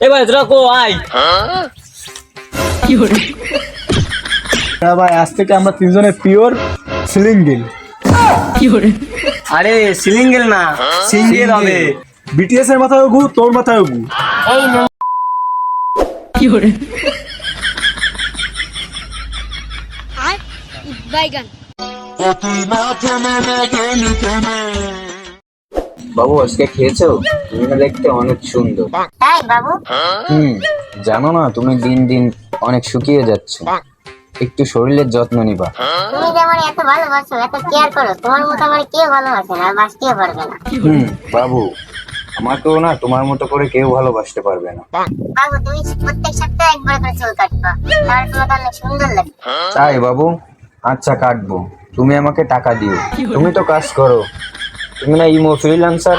এবার তোরা কো আয় হ্যাঁ ভাই আজ থেকে আমরা তিনজনে পিওর সিলিঙ্গেল আরে সিলিঙ্গেল না সিঙ্গেল হবে। বিটিএস এর মাথায় গু তোর মাথায় গু এই লুঙ্গি বাইগান। বাবু আজকে খেয়েছো? তুমি না দেখতে অনেক সুন্দর। তাই বাবু। হুম জানো না তুমি দিন দিন অনেক শুকিয়ে যাচ্ছ। একটু শরীরের যত্ন নিবা। তুমি যে আমার এত ভালোবাসো এত কেয়ার করো তোমার মতো আমার কেউ ভালোবাসে না আর বাঁচতেও পারবে না। হুম বাবু আমাকেও না তোমার মতো করে কেউ ভালোবাসতে পারবে না। বাবু তুমি প্রত্যেক সপ্তাহে একবার করে চুল কাটবা। তাহলে তোমাকে অনেক সুন্দর লাগবে তাই বাবু। আচ্ছা কাটবো। তুমি আমাকে টাকা দিও। তুমি তো কাজ করো। তুমি না ইমো ফ্রিল্যান্সার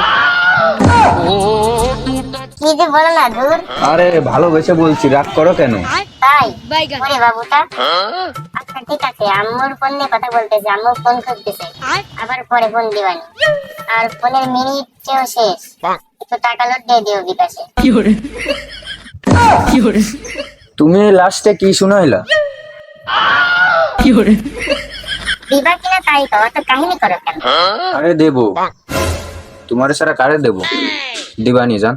কি যে বলো না দূর আরে ভালোবেসে বলছি রাগ করো কেন? তাই? বাইগান ওরে বাবুটা। আচ্ছা ঠিক আছে আম্মুর ফোন নিয়ে কথা বলতেছে আম্মু ফোন করতেছে আবার পরে ফোন দিবানি। আর ফোনের মিনিট চেয়েও শেষ একটু টাকা লোড দিয়ে দিও বিকাশে। তুমি লাস্টে কি শুনাইলা? দিবা কিনা তাই তো অত কাহিনী করো কেন? আরে দেবো। তোমার সারা কারে দেবো? দিবানি জান।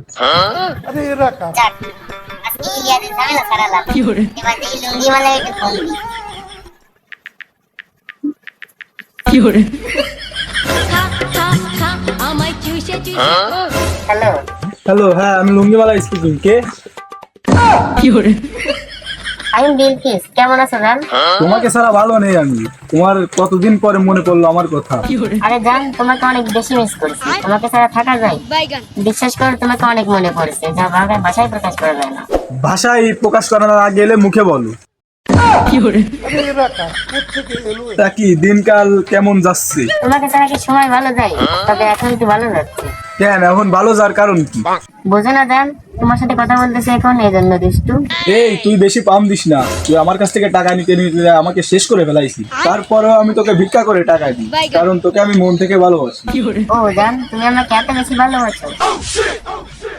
যাক আজকে ইয়াদের ঝামেলা সারালাম। এবার এই লুঙ্গি মালা একটু ফোন দিই আমায় চুষে চুষে হ্যালো। হ্যালো হ্যাঁ আমি লুঙ্গিওয়ালা স্পিকিং কে আমি বিলকিস। কেমন আছো জান? তোমাকে ছাড়া ভালো নেই আমি। তোমার কতদিন পরে মনে পড়ল আমার কথা? আরে জান তোমাকে অনেক বেশি মিস করছি। তোমাকে ছাড়া থাকা যায়। বিশ্বাস করে তোমাকে অনেক মনে পড়েছে। যা ভাষায় ভাষায় প্রকাশ করা যায় না। ভাষায় প্রকাশ করার আগে এলে মুখে বলো। তা কি দিনকাল কেমন যাচ্ছে? তোমাকে ছাড়া কি সময় ভালো যায়? তবে এখন একটু ভালো যাচ্ছে? কেন? এখন ভালো যার কারণ কি? বোঝো না জান তোমার সাথে কথা বলতেছে এখন এই জন্য দুষ্টু। এই তুই বেশি পাম দিস না। তুই আমার কাছ থেকে টাকা নিতে নিতে আমাকে শেষ করে ফেলাইছি তারপরেও আমি তোকে ভিক্ষা করে টাকা দিই কারণ তোকে আমি মন থেকে ভালোবাসি। ও জান তুমি আমাকে এত বেশি ভালোবাসো।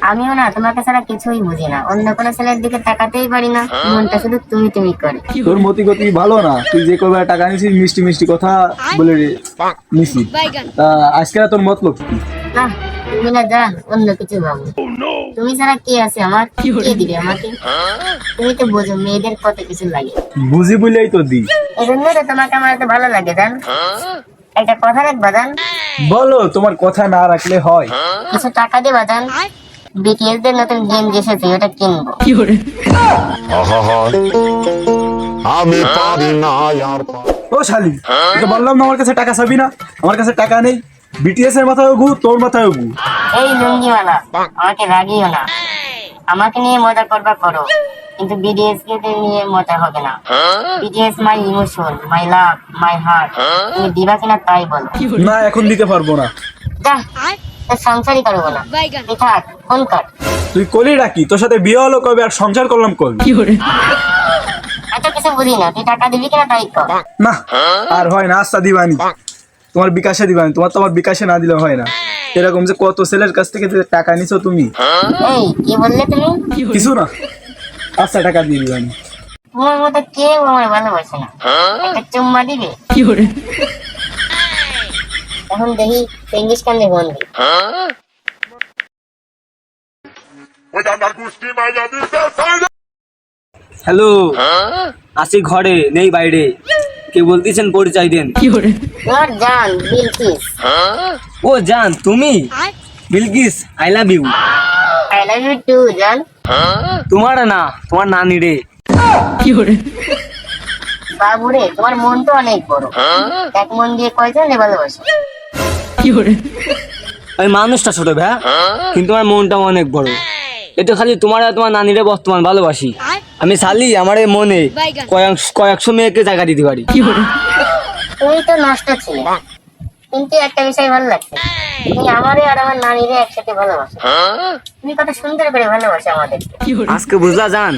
আমিও না তোমাকে ছাড়া কিছুই বুঝি না। অন্য কোনো ছেলের দিকে তাকাতেই পারি না। মনটা শুধু তুমি তুমি করে। তোর মতি গতি ভালো না। তুই যে কবে টাকা নিছিস মিষ্টি মিষ্টি কথা বলে রে নিছিস আজকে তোর মতলব কি? না তুমি না জান অন্য কিছু ভাবো। তুমি ছাড়া কে আছে আমার? কে দিবে আমাকে? তুমি তো বোঝো মেয়েদের কত কিছু লাগে। বুঝি বলেই তো দি এই জন্য তো তোমাকে আমার এত ভালো লাগে জান। একটা কথা রাখবা জান। বলো তোমার কথা না রাখলে হয়। কিছু টাকা দেবা জান? বিটিএস দের নতুন গেম এসেছে ওটা কিনবো। আমি পারি না আর ও শালি তো বললাম না আমার কাছে টাকা চাবি না? আমার কাছে টাকা নেই। বিটিএস এর মাথায় গু তোর মাথায় গু এই লুঙ্গিওয়ালা আমাকে রাগিও না। আমাকে নিয়ে মজা করবা করো কিন্তু বিডিএস কে নিয়ে মজা হবে না। BDS my emotion my love my heart তুমি দিবা কিনা তাই বলো। না এখন দিতে পারব না। যা সংসারই করব না। তুই থাক ফোন কর। তুই কলি রাখি তোর সাথে বিয়ে হলো কবে আর সংসার করলাম কবে? এত কিছু বুঝি না তুই টাকা দিবি কিনা তাই কর। না আর হয় না আস্তা দিবানি। তোমার বিকাশে দিবানি তোমার তো আমার বিকাশে না দিলে হয় না। এরকম যে কত ছেলের কাছ থেকে টাকা নিছো তুমি? এই কি বললে তুমি? কিছু না। আচ্ছা টাকা দিয়ে দিবানি তোমার মতো কেউ আমার ভালোবাসে না। একটা চুম্মা দিবে? এখন দেখি ইংলিশ কান্দে হ্যালো আসি ঘরে নেই বাইরে। কে বলতেছেন পরিচয় দেন। তোমার জান বিলকিস ও জান তুমি? Bilkis I love you I love you too জান তোমার না তোমার নানি রে। কি করে? বাবুরে তোমার মন তো অনেক বড়। এক মন দিয়ে কয়জন ভালোবাসো? ওই মানুষটা ছোট ভাই কিন্তু আমার মনটা অনেক বড়। এটা খালি তোমার আর তোমার নানিরে বর্তমান ভালোবাসি। আমি শালি আমার এই মনে কয়েক কয়েকশো মেয়েকে জায়গা দিতে পারি। তুমি তো নষ্ট ছিলে। কিন্তু একটা বিষয় ভালো লাগছে। তুমি আমারে আর আমার নানিরে একসাথে ভালোবাসো। তুমি কত সুন্দর করে ভালোবাসো আমাদের আজকে বুঝলা জান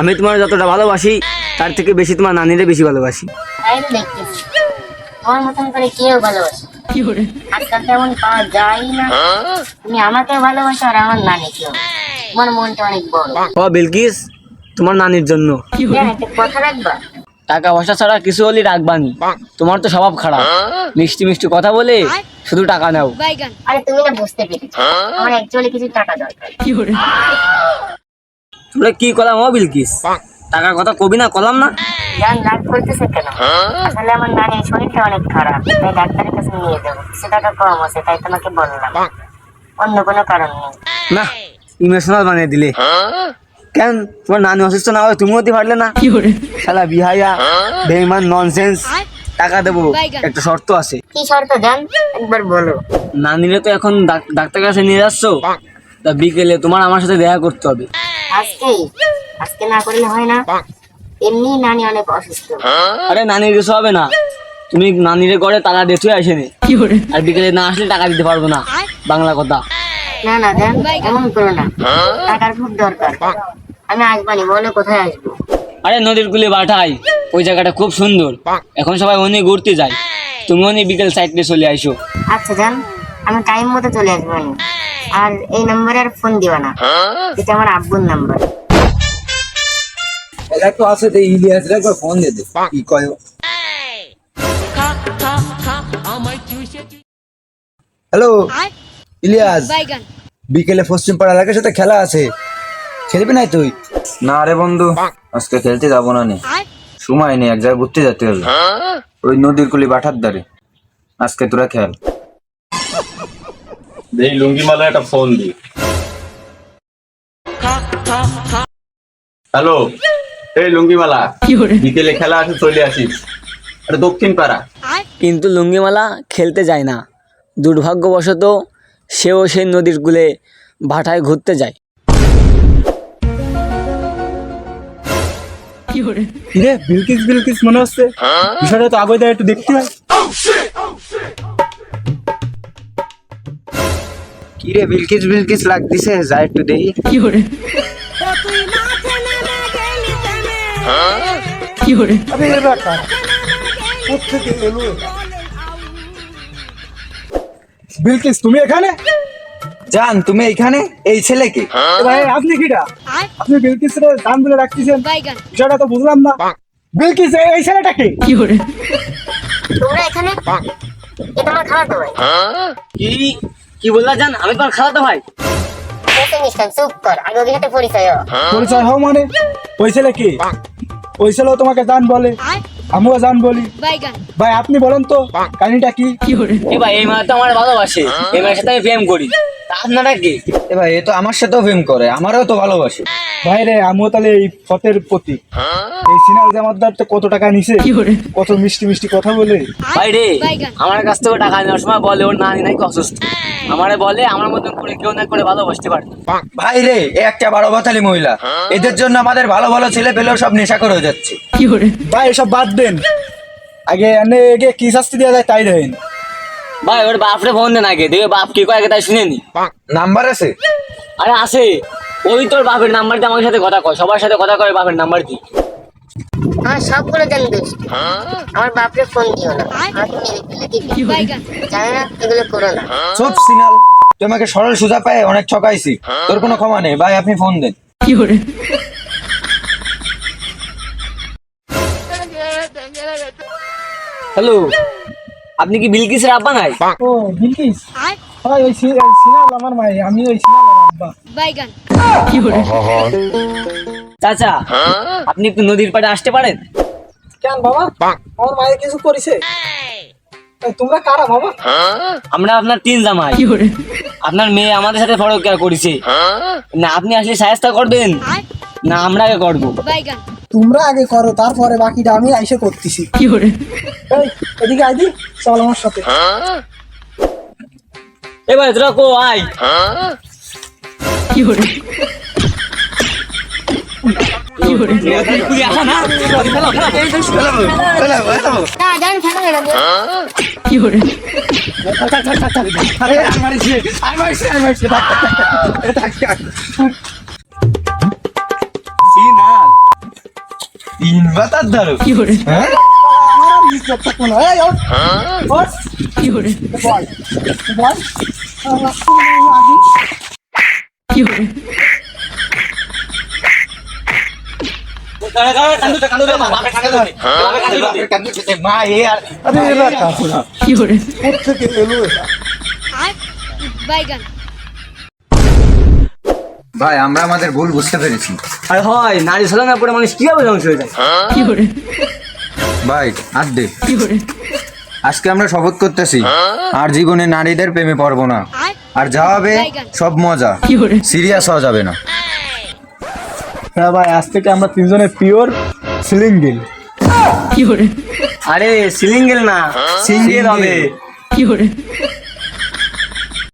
আমি তোমার যতটা ভালোবাসি তার থেকে বেশি তোমার নানিরে বেশি ভালোবাসি। তাই তো দেখতেছি। তোমার মতন করে কেউ ভালোবাসে আজকাল তেমন পাওয়া যায় না। তুমি আমাকে ভালোবাসো আর আমার নানিকেও। তোমার মনটা অনেক বড়। ও বিলকিস। তোমার নানির জন্য। কথা রাখবা। টাকা পয়সা ছাড়া কিছু হলে রাখবানি তোমার তো স্বভাব খারাপ। মিষ্টি মিষ্টি কথা বলে শুধু টাকা নাও। আরে তুমি না বুঝতে পেরেছ। আমার অ্যাকচুয়ালি কিছু টাকা দরকার। তোমরা কি করলাম ও বিলকিস? টাকার কথা কবি না কলাম না? জান রাগ করতেছে কেন? আসলে আমার নানির শরীরটা অনেক খারাপ তাই ডাক্তারের কাছে নিয়ে যাব। কিছু টাকা কম আছে তাই তোমাকে বললাম। অন্য কোনো কারণ নেই। না ইমোশনাল বানিয়ে দিলে। কেন? তোমার নানি অসুস্থ না হয় তুমিও পারলে না। শালা বিহাইয়া বেইমান ননসেন্স টাকা দেবো একটা শর্ত আছে। কি শর্ত জান? একবার বলো। নানিরে তো এখন ডাক- ডাক্তারের কাছে নিয়ে যাচ্ছ? তা বিকেলে তোমার আমার সাথে দেখা করতে হবে। আজকেই আজকে না করলে হয় না। এমনি নানি অনেক অসুস্থ। আরে নানির কিছু হবে না। তুমি নানিরে ঘরে তালা দেখে আসেনি কি করে? আর বিকেলে না আসলে টাকা দিতে পারব না। বাংলা কথা। না না জান এমন করো না। টাকার খুব দরকার। আমি আসবানি বলো কোথায় আসব? আরে নদীর কুলে বাঠাই ওই জায়গাটা খুব সুন্দর। এখন সবাই অনেক ঘুরতে যায়। তুমি অনেক বিকেল সাইডে চলে আইসো। আচ্ছা জান আমি টাইম মতো চলে আসব আর এই নাম্বারে আর ফোন দিবা না। এটা আমার আব্বুর নাম্বার এটা তো আছে তো ইলিয়াস রে একবার ফোন দে। কি কয় হ্যালো ইলিয়াস বিকেলে পশ্চিম পাড়া এলাকার সাথে খেলা আছে। খেলবি নাই তুই? না রে বন্ধু আজকে খেলতে যাব না নি। সময় নেই এক জায়গায় ঘুরতে যেতে হবে ওই নদীর কুলি বাঠার ধারে। আজকে তোরা খেল। এই লুঙ্গিমালা একটা ফোন দি হ্যালো এই লুঙ্গিমালা বিকেলে খেলা আছে চলে আসিস। আরে দক্ষিণ পাড়া। কিন্তু লুঙ্গিমালা খেলতে যায় না। দুর্ভাগ্যবশত সেও সেই নদীর কূলে ভাটায় ঘুরতে যায়। রে বিলকিস বিলকিস মনে হচ্ছে। বিষয়টা তো আগে একটু দেখতে হয়। কি রে বিলকিস বিলকিস লাগতেছে যা একটু দেখি। বিলকিস তুমি এখানে? জান তুমি এইখানে? এই ছেলেকে? এ ভাই আপনি কিটা? আপনি বিলকিস রে দাম বলে রাখতেছেন। বিষয়টা তো বুঝলাম না। বিলকিস এই- এই ছেলেটাকে তোমরা এখানে এটা আমার খাওয়াতো ভাই। কি? কি বললা জান? আমি তোমার খালাতো ভাই। চুপ কর। আগে ওদের সাথে পরিচয় পরিচয় হও মানে? ওই ছেলে কি? ওই ছেলেও তোমাকে জান বলে। আমিও জান বলি। ভাই আপনি বলেন তো কাহিনীটা কি? এ ভাই এই মেয়ে তো আমার ভালোবাসে। এই মেয়ের সাথে আমি প্রেম করি। আপনারা কি? এ ভাই এ তো আমার সাথেও প্রেম করে আমারও তো ভালোবাসে। ভাই রে আমিও তাহলে এই পথের প্রতীক। এই সিনাল জামাতদার তো কত টাকা নিছে? কত মিষ্টি মিষ্টি কথা বলে? ভাই রে আমার কাছ থেকে টাকা নেওয়ার সময় বলে ওর নানি নাকি অসুস্থ। আমারে বলে আমার মতন করে কেউ না করে ভালোবাসতে পারে। ভাই রে এ একটা বারো বাতালি মহিলা। এদের জন্য আমাদের ভালো ভালো ছেলে পেলেও সব নেশা করে হয়ে যাচ্ছে ভাই এসব বাদ দেন। আগে এনে কি শাস্তি দেওয়া যায় তাই দেন। ভাই ওর বাপরে ফোন দেন আগে দেখবে বাপ কি কয় আগে তাই শুনে নি। নাম্বার আছে? আরে আছে। ওই তোর বাপের নাম্বার দিয়ে আমার সাথে কথা কয় সবার সাথে কথা কয় বাপের নাম্বার দি আমার বাপরে ফোন দিও না। জানে না এগুলো করো না। চুপ সিনাল। তোমাকে সরল সুজা পায় অনেক ঠকাইছি। তোর কোনো ক্ষমা নেই। ভাই আপনি ফোন দেন। হ্যালো। আপনি কি বিলকিসের আব্বা নাই? ও বিলকিস? ভাই ওই সিনাল আমার ভাই আমি ওই সিনালের আব্বা। বাইগান। কি বলে? চাচা আপনি একটু নদীর পাড়ে আসতে পারেন? কেন বাবা? আমার মায়ের কিছু করেছে। তোমরা কারা বাবা? আমরা আপনার তিন জামাই। আপনার মেয়ে আমাদের সাথে ফরক করেছে। না আপনি আসলে সাহায্য করবেন? না আমরা আগে করব। তোমরা আগে করো তারপরে বাকিটা আমি আইসে করতেছি এই এদিকে আইদি চল আমার সাথে এবার তোরা কো আয় কি করে খেলা হয়ে আরে আমার ইসে আমার দারু কি করে ভাই আমরা আমাদের ভুল বুঝতে পেরেছি। আর হয় নারী ছলনা পরে মানুষ কীভাবে ধ্বংস হয়ে যায়? ভাই আর দে। আজকে আমরা শপথ করতেছি আর জীবনে নারীদের প্রেমে পড়ব না। আর যা হবে সব মজা। সিরিয়াস হওয়া যাবে না। হ্যাঁ ভাই আজ থেকে আমরা তিনজনে পিওর সিলিঙ্গেল আরে সিলিঙ্গেল না সিঙ্গেল হবে।